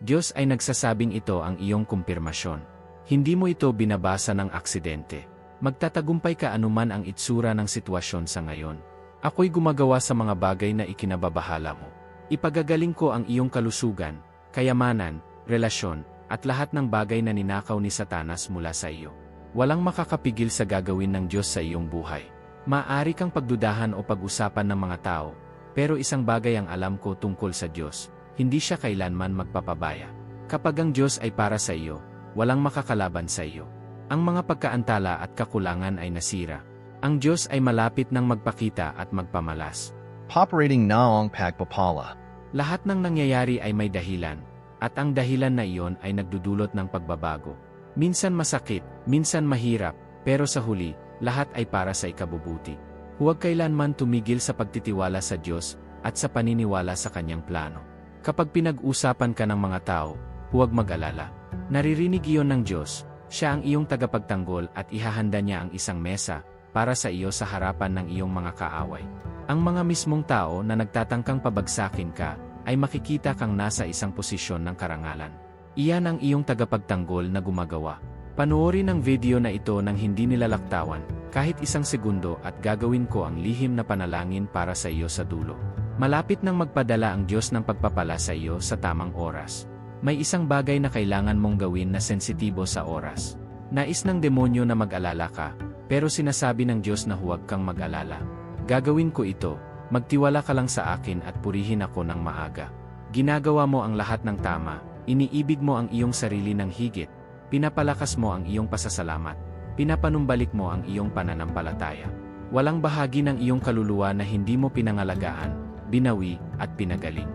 Diyos ay nagsasabing ito ang iyong kumpirmasyon. Hindi mo ito binabasa ng aksidente. Magtatagumpay ka anuman ang itsura ng sitwasyon sa ngayon. Ako'y gumagawa sa mga bagay na ikinababahala mo. Ipagagaling ko ang iyong kalusugan, kayamanan, relasyon, at lahat ng bagay na ninakaw ni Satanas mula sa iyo. Walang makakapigil sa gagawin ng Diyos sa iyong buhay. Maaari kang pagdudahan o pag-usapan ng mga tao, pero isang bagay ang alam ko tungkol sa Diyos, hindi siya kailanman magpapabaya. Kapag ang Diyos ay para sa iyo, walang makakalaban sa iyo. Ang mga pagkaantala at kakulangan ay nasira. Ang Diyos ay malapit ng magpakita at magpamalas. Poperating naong pagpapala. Lahat ng nangyayari ay may dahilan, at ang dahilan na iyon ay nagdudulot ng pagbabago. Minsan masakit, minsan mahirap, pero sa huli, lahat ay para sa ikabubuti. Huwag kailanman tumigil sa pagtitiwala sa Diyos at sa paniniwala sa Kanyang plano. Kapag pinag-usapan ka ng mga tao, huwag mag-alala. Naririnig iyon ng Diyos, siya ang iyong tagapagtanggol at ihahanda niya ang isang mesa para sa iyo sa harapan ng iyong mga kaaway. Ang mga mismong tao na nagtatangkang pabagsakin ka ay makikita kang nasa isang posisyon ng karangalan. Iyan ang iyong tagapagtanggol na gumagawa. Panoorin ang video na ito ng hindi nilalaktawan, kahit isang segundo at gagawin ko ang lihim na panalangin para sa iyo sa dulo. Malapit nang magpadala ang Diyos ng pagpapala sa iyo sa tamang oras. May isang bagay na kailangan mong gawin na sensitibo sa oras. Nais ng demonyo na mag-alala ka, pero sinasabi ng Diyos na huwag kang mag-alala. Gagawin ko ito, magtiwala ka lang sa akin at purihin ako ng maaga. Ginagawa mo ang lahat ng tama, iniibig mo ang iyong sarili ng higit, pinapalakas mo ang iyong pasasalamat, pinapanumbalik mo ang iyong pananampalataya. Walang bahagi ng iyong kaluluwa na hindi mo pinangalagaan, binawi, at pinagaling.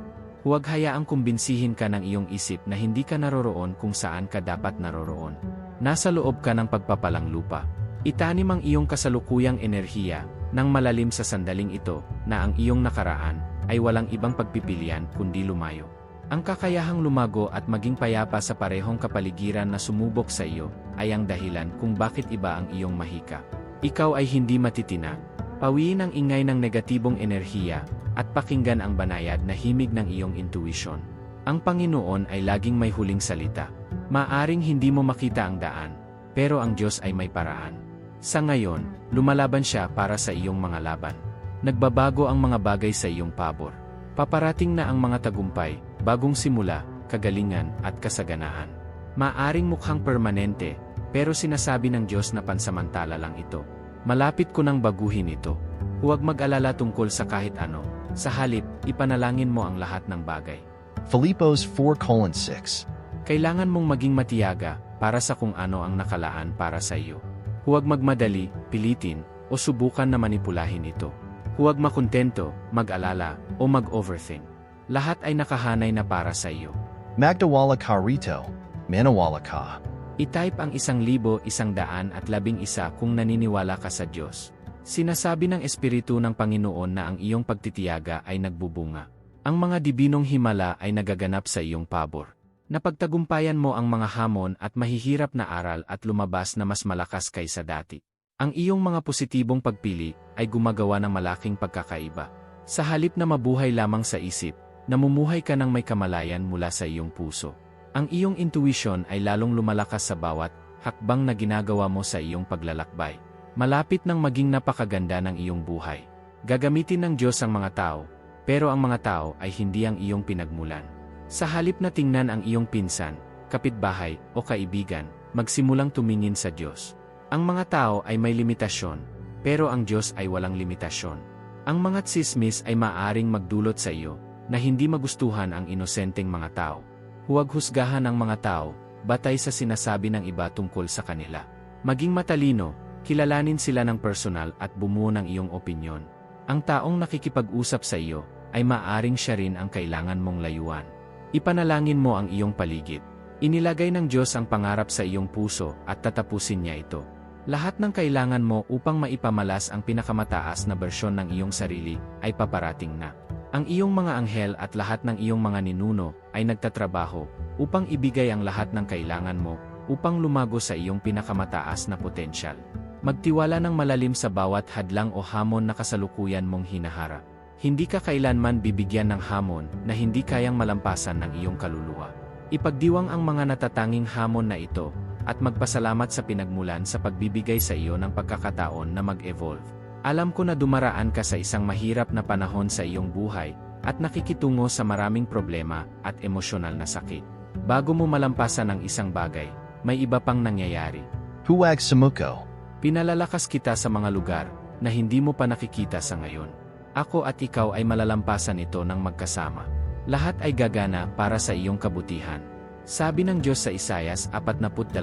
Huwag hayaang kumbinsihin ka ng iyong isip na hindi ka naroroon kung saan ka dapat naroroon. Nasa loob ka ng pagpapalang lupa. Itanim ang iyong kasalukuyang enerhiya, nang malalim sa sandaling ito, na ang iyong nakaraan, ay walang ibang pagpipilian kundi lumayo. Ang kakayahang lumago at maging payapa sa parehong kapaligiran na sumubok sa iyo, ay ang dahilan kung bakit iba ang iyong mahika. Ikaw ay hindi matitina. Pawiin ang ingay ng negatibong enerhiya, at pakinggan ang banayad na himig ng iyong intuition. Ang Panginoon ay laging may huling salita. Maaring hindi mo makita ang daan, pero ang Diyos ay may paraan. Sa ngayon, lumalaban siya para sa iyong mga laban. Nagbabago ang mga bagay sa iyong pabor. Paparating na ang mga tagumpay, bagong simula, kagalingan, at kasaganaan. Maaring mukhang permanente, pero sinasabi ng Diyos na pansamantala lang ito. Malapit ko nang baguhin ito. Huwag mag-alala tungkol sa kahit ano. Sa halip, ipanalangin mo ang lahat ng bagay. Filipos 4:6. Kailangan mong maging matiyaga para sa kung ano ang nakalaan para sa iyo. Huwag magmadali, pilitin, o subukan na manipulahin ito. Huwag makontento, mag-alala, o mag-overthink. Lahat ay nakahanay na para sa iyo. Magdawala ka rito. Manawala ka. I-type ang isang libo isang daan at labing isa kung naniniwala ka sa Diyos. Sinasabi ng Espiritu ng Panginoon na ang iyong pagtitiyaga ay nagbubunga. Ang mga dibinong himala ay nagaganap sa iyong pabor. Napagtagumpayan mo ang mga hamon at mahihirap na aral at lumabas na mas malakas kaysa dati. Ang iyong mga positibong pagpili ay gumagawa ng malaking pagkakaiba. Sa halip na mabuhay lamang sa isip, namumuhay ka ng may kamalayan mula sa iyong puso. Ang iyong intuition ay lalong lumalakas sa bawat hakbang na ginagawa mo sa iyong paglalakbay. Malapit nang maging napakaganda ng iyong buhay. Gagamitin ng Diyos ang mga tao, pero ang mga tao ay hindi ang iyong pinagmulan. Sa halip na tingnan ang iyong pinsan, kapitbahay, o kaibigan, magsimulang tumingin sa Diyos. Ang mga tao ay may limitasyon, pero ang Diyos ay walang limitasyon. Ang mga tsismis ay maaring magdulot sa iyo, na hindi magustuhan ang inosenteng mga tao. Huwag husgahan ang mga tao, batay sa sinasabi ng iba tungkol sa kanila. Maging matalino, kilalanin sila ng personal at bumuo ng iyong opinyon. Ang taong nakikipag-usap sa iyo, ay maaring siya rin ang kailangan mong layuan. Ipanalangin mo ang iyong paligid. Inilagay ng Diyos ang pangarap sa iyong puso at tatapusin niya ito. Lahat ng kailangan mo upang maipamalas ang pinakamataas na bersyon ng iyong sarili ay paparating na. Ang iyong mga anghel at lahat ng iyong mga ninuno ay nagtatrabaho upang ibigay ang lahat ng kailangan mo upang lumago sa iyong pinakamataas na potensyal. Magtiwala ng malalim sa bawat hadlang o hamon na kasalukuyan mong hinaharap. Hindi ka kailanman bibigyan ng hamon na hindi kayang malampasan ng iyong kaluluwa. Ipagdiwang ang mga natatanging hamon na ito, at magpasalamat sa pinagmulan sa pagbibigay sa iyo ng pagkakataon na mag-evolve. Alam ko na dumaraan ka sa isang mahirap na panahon sa iyong buhay, at nakikitungo sa maraming problema at emosyonal na sakit. Bago mo malampasan ang isang bagay, may iba pang nangyayari. Huwag sumuko. Pinalalakas kita sa mga lugar na hindi mo pa nakikita sa ngayon. Ako at ikaw ay malalampasan ito ng magkasama. Lahat ay gagana para sa iyong kabutihan. Sabi ng Diyos sa Isayas 42,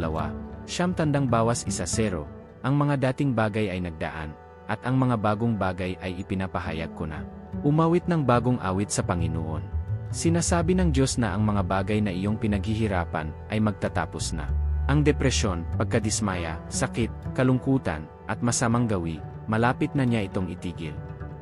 siyam tandang bawas isa zero, ang mga dating bagay ay nagdaan, at ang mga bagong bagay ay ipinapahayag ko na. Umawit ng bagong awit sa Panginoon. Sinasabi ng Diyos na ang mga bagay na iyong pinaghihirapan ay magtatapos na. Ang depresyon, pagkadismaya, sakit, kalungkutan, at masamang gawi, malapit na niya itong itigil.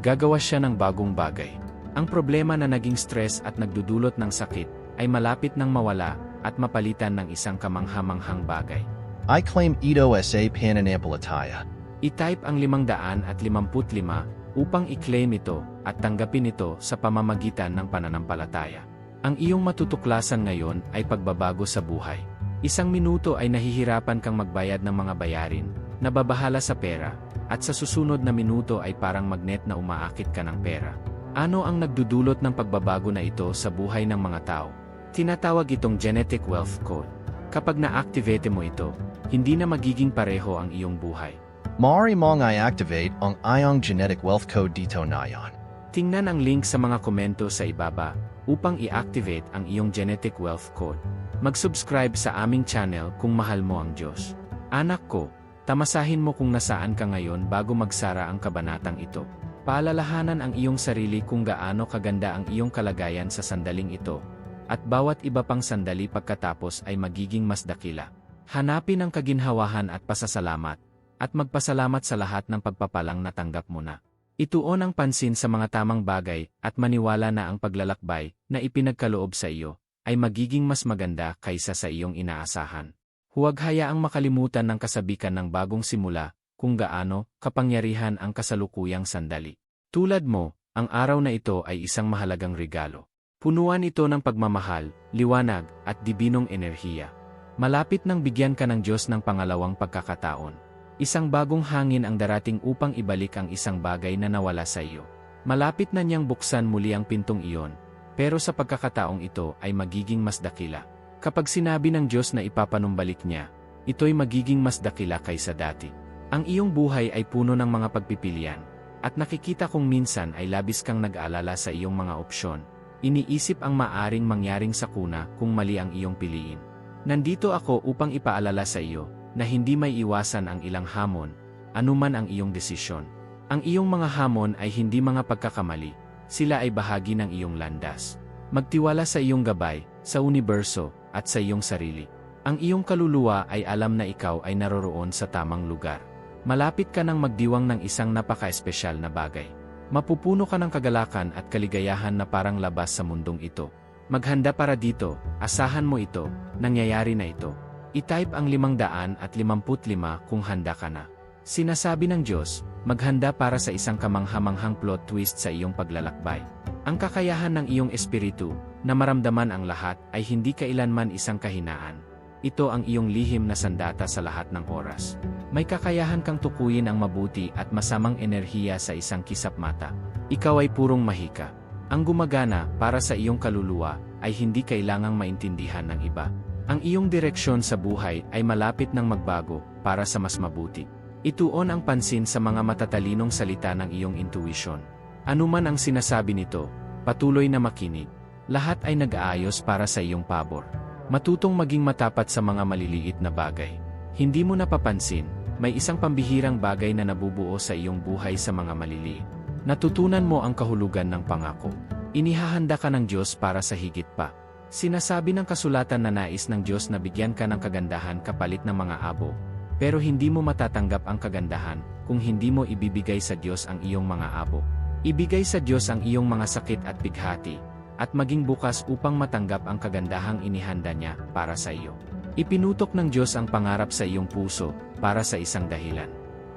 Gagawa siya ng bagong bagay. Ang problema na naging stress at nagdudulot ng sakit ay malapit nang mawala at mapalitan ng isang kamanghamanghang bagay. I claim Ito sa pananampalataya. I-type ang 555 upang i-claim ito at tanggapin ito sa pamamagitan ng pananampalataya. Ang iyong matutuklasan ngayon ay pagbabago sa buhay. Isang minuto ay nahihirapan kang magbayad ng mga bayarin, nababahala sa pera, at sa susunod na minuto ay parang magnet na umaakit ka ng pera. Ano ang nagdudulot ng pagbabago na ito sa buhay ng mga tao? Tinatawag itong genetic wealth code. Kapag na-activate mo ito, hindi na magiging pareho ang iyong buhay. Mari mong i-activate ang iyong genetic wealth code dito nayon. Tingnan ang link sa mga komento sa ibaba upang i-activate ang iyong genetic wealth code. Mag-subscribe sa aming channel kung mahal mo ang Diyos. Anak ko, tamasahin mo kung nasaan ka ngayon bago magsara ang kabanatang ito. Paalalahanan ang iyong sarili kung gaano kaganda ang iyong kalagayan sa sandaling ito, at bawat iba pang sandali pagkatapos ay magiging mas dakila. Hanapin ang kaginhawahan at pasasalamat, at magpasalamat sa lahat ng pagpapalang natanggap mo na. Ituon ang pansin sa mga tamang bagay at maniwala na ang paglalakbay na ipinagkaloob sa iyo ay magiging mas maganda kaysa sa iyong inaasahan. Huwag hayaang makalimutan ng kasabikan ng bagong simula kung gaano kapangyarihan ang kasalukuyang sandali. Tulad mo, ang araw na ito ay isang mahalagang regalo. Punuan ito ng pagmamahal, liwanag, at dibinong enerhiya. Malapit nang bigyan ka ng Diyos ng pangalawang pagkakataon. Isang bagong hangin ang darating upang ibalik ang isang bagay na nawala sa iyo. Malapit na niyang buksan muli ang pintong iyon, pero sa pagkakataong ito ay magiging mas dakila. Kapag sinabi ng Diyos na ipapanumbalik niya, ito'y magiging mas dakila kaysa dati. Ang iyong buhay ay puno ng mga pagpipilian, at nakikita kong minsan ay labis kang nag-alala sa iyong mga opsyon. Iniisip ang maaring mangyaring sakuna kung mali ang iyong piliin. Nandito ako upang ipaalala sa iyo na hindi may iwasan ang ilang hamon, anuman ang iyong desisyon. Ang iyong mga hamon ay hindi mga pagkakamali, sila ay bahagi ng iyong landas. Magtiwala sa iyong gabay, sa universo, at sa iyong sarili. Ang iyong kaluluwa ay alam na ikaw ay naroroon sa tamang lugar. Malapit ka nang magdiwang ng isang napaka-espesyal na bagay. Mapupuno ka ng kagalakan at kaligayahan na parang labas sa mundong ito. Maghanda para dito, asahan mo ito, nangyayari na ito. I-type ang 555 kung handa ka na. Sinasabi ng Diyos, maghanda para sa isang kamanghamanghang plot twist sa iyong paglalakbay. Ang kakayahan ng iyong espiritu, na maramdaman ang lahat, ay hindi kailanman isang kahinaan. Ito ang iyong lihim na sandata sa lahat ng oras. May kakayahan kang tukuyin ang mabuti at masamang enerhiya sa isang kisap mata. Ikaw ay purong mahika. Ang gumagana para sa iyong kaluluwa ay hindi kailangang maintindihan ng iba. Ang iyong direksyon sa buhay ay malapit ng magbago para sa mas mabuti. Ituon ang pansin sa mga matatalinong salita ng iyong intuition. Anuman ang sinasabi nito, patuloy na makinig. Lahat ay nag-aayos para sa iyong pabor. Matutong maging matapat sa mga maliliit na bagay. Hindi mo napapansin, may isang pambihirang bagay na nabubuo sa iyong buhay sa mga maliliit. Natutunan mo ang kahulugan ng pangako. Inihahanda ka ng Diyos para sa higit pa. Sinasabi ng kasulatan na nais ng Diyos na bigyan ka ng kagandahan kapalit ng mga abo, pero hindi mo matatanggap ang kagandahan kung hindi mo ibibigay sa Diyos ang iyong mga abo. Ibigay sa Diyos ang iyong mga sakit at bighati, at maging bukas upang matanggap ang kagandahang inihanda niya para sa iyo. Ipinutok ng Diyos ang pangarap sa iyong puso para sa isang dahilan.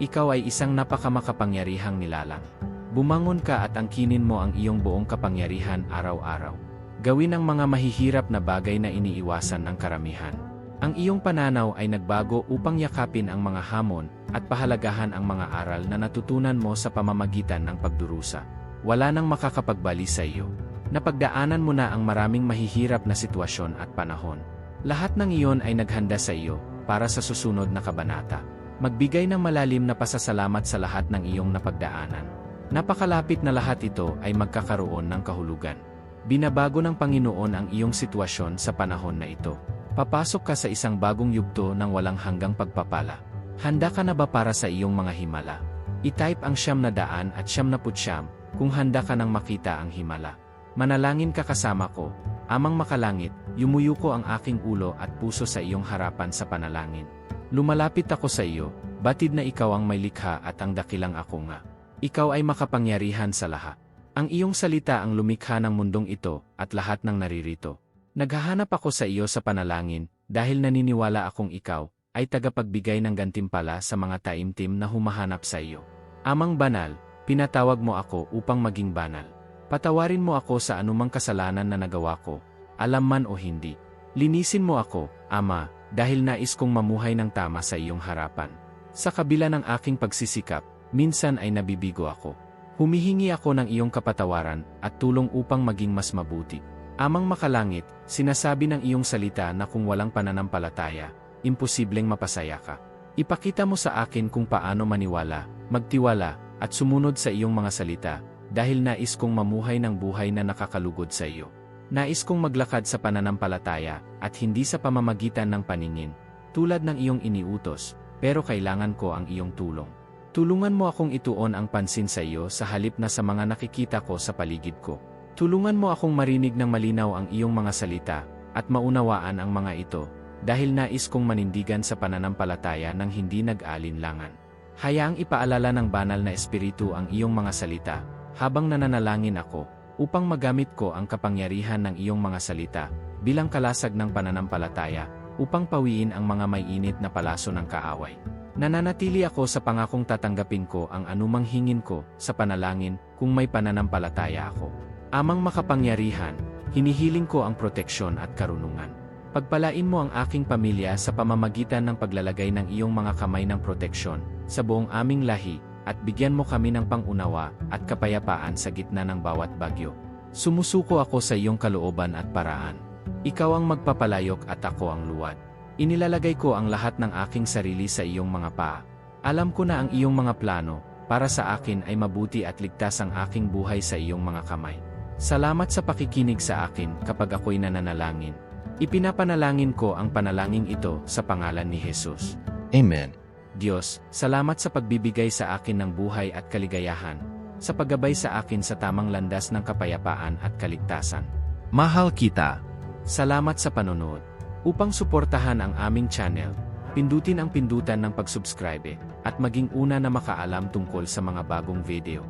Ikaw ay isang napakamakapangyarihang nilalang. Bumangon ka at angkinin mo ang iyong buong kapangyarihan araw-araw. Gawin ang mga mahihirap na bagay na iniiwasan ng karamihan. Ang iyong pananaw ay nagbago upang yakapin ang mga hamon at pahalagahan ang mga aral na natutunan mo sa pamamagitan ng pagdurusa. Wala nang makakapagbali sa iyo. Napagdaanan mo na ang maraming mahihirap na sitwasyon at panahon. Lahat ng iyon ay naghanda sa iyo para sa susunod na kabanata. Magbigay ng malalim na pasasalamat sa lahat ng iyong napagdaanan. Napakalapit na lahat ito ay magkakaroon ng kahulugan. Binabago ng Panginoon ang iyong sitwasyon sa panahon na ito. Papasok ka sa isang bagong yugto ng walang hanggang pagpapala. Handa ka na ba para sa iyong mga himala? I-type ang siyam na daan at siyam na putsyam kung handa ka nang makita ang himala. Manalangin ka kasama ko, amang makalangit, yumuyo ko ang aking ulo at puso sa iyong harapan sa panalangin. Lumalapit ako sa iyo, batid na ikaw ang may likha at ang dakilang ako nga. Ikaw ay makapangyarihan sa lahat. Ang iyong salita ang lumikha ng mundong ito at lahat ng naririto. Naghahanap ako sa iyo sa panalangin dahil naniniwala akong ikaw ay tagapagbigay ng gantimpala sa mga taimtim na humahanap sa iyo. Amang banal, pinatawag mo ako upang maging banal. Patawarin mo ako sa anumang kasalanan na nagawa ko, alam man o hindi. Linisin mo ako, Ama, dahil nais kong mamuhay ng tama sa iyong harapan. Sa kabila ng aking pagsisikap, minsan ay nabibigo ako. Humihingi ako ng iyong kapatawaran at tulong upang maging mas mabuti. Amang makalangit, sinasabi ng iyong salita na kung walang pananampalataya, imposibleng mapasaya ka. Ipakita mo sa akin kung paano maniwala, magtiwala, at sumunod sa iyong mga salita, dahil nais kong mamuhay ng buhay na nakakalugod sa iyo. Nais kong maglakad sa pananampalataya, at hindi sa pamamagitan ng paningin, tulad ng iyong iniutos, pero kailangan ko ang iyong tulong. Tulungan mo akong ituon ang pansin sa iyo sa halip na sa mga nakikita ko sa paligid ko. Tulungan mo akong marinig ng malinaw ang iyong mga salita, at maunawaan ang mga ito, dahil nais kong manindigan sa pananampalataya ng hindi nag-alinlangan. Hayaang ipaalala ng banal na espiritu ang iyong mga salita, habang nananalangin ako, upang magamit ko ang kapangyarihan ng iyong mga salita, bilang kalasag ng pananampalataya, upang pawiin ang mga may init na palaso ng kaaway. Nananatili ako sa pangakong tatanggapin ko ang anumang hingin ko sa panalangin kung may pananampalataya ako. Amang makapangyarihan, hinihiling ko ang proteksyon at karunungan. Pagpalain mo ang aking pamilya sa pamamagitan ng paglalagay ng iyong mga kamay ng proteksyon sa buong aming lahi at bigyan mo kami ng pangunawa at kapayapaan sa gitna ng bawat bagyo. Sumusuko ako sa iyong kalooban at paraan. Ikaw ang magpapalayok at ako ang luwad. Inilalagay ko ang lahat ng aking sarili sa iyong mga paa. Alam ko na ang iyong mga plano, para sa akin ay mabuti at ligtas ang aking buhay sa iyong mga kamay. Salamat sa pakikinig sa akin kapag ako'y nananalangin. Ipinapanalangin ko ang panalangin ito sa pangalan ni Jesus. Amen. Diyos, salamat sa pagbibigay sa akin ng buhay at kaligayahan, sa paggabay sa akin sa tamang landas ng kapayapaan at kaligtasan. Mahal kita. Salamat sa panonood. Upang suportahan ang aming channel, pindutin ang pindutan ng pag-subscribe at maging una na makaalam tungkol sa mga bagong video.